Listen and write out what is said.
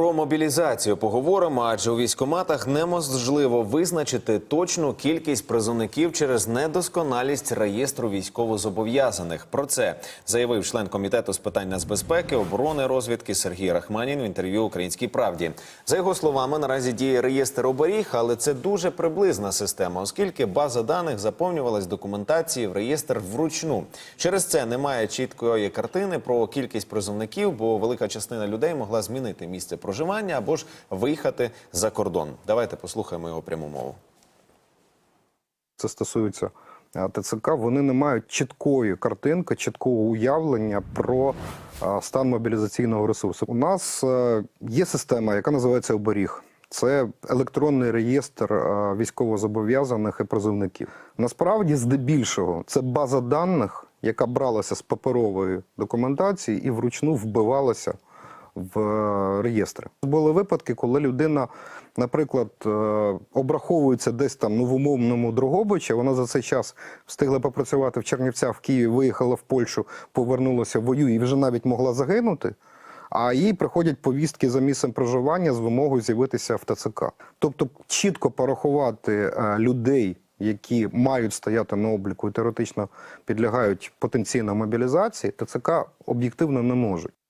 про мобілізацію поговоримо, адже у військкоматах неможливо визначити точну кількість призовників через недосконалість реєстру військовозобов'язаних. Про це заявив член комітету з питань нацбезпеки, оборони розвідки Сергій Рахманін в інтерв'ю Українській правді. За його словами, наразі діє реєстр оберіг, але це дуже приблизна система, оскільки база даних заповнювалась документації в реєстр вручну. Через це немає чіткої картини про кількість призовників, бо велика частина людей могла змінити місце проживання або ж виїхати за кордон. Давайте послухаємо його пряму мову. це стосується е, ТЦК, вони не мають чіткої картинки, чіткого уявлення про е, стан мобілізаційного ресурсу. У нас е, є система, яка називається оберіг. Це електронний реєстр військовозобов'язаних і призовників. Насправді, здебільшого, це база даних, яка бралася з паперової документації і вручну вбивалася в е, реєстри. Були випадки, коли людина, наприклад, е, обраховується десь там ну, в умовному Дрогобичі, вона за цей час встигла попрацювати в Чернівцях, в Києві, виїхала в Польщу, повернулася в воює і вже навіть могла загинути. А їй приходять повістки за місцем проживання з вимогою з'явитися в ТЦК. Тобто чітко порахувати е, людей, які мають стояти на обліку і теоретично підлягають потенційно мобілізації, ТЦК об'єктивно не можуть.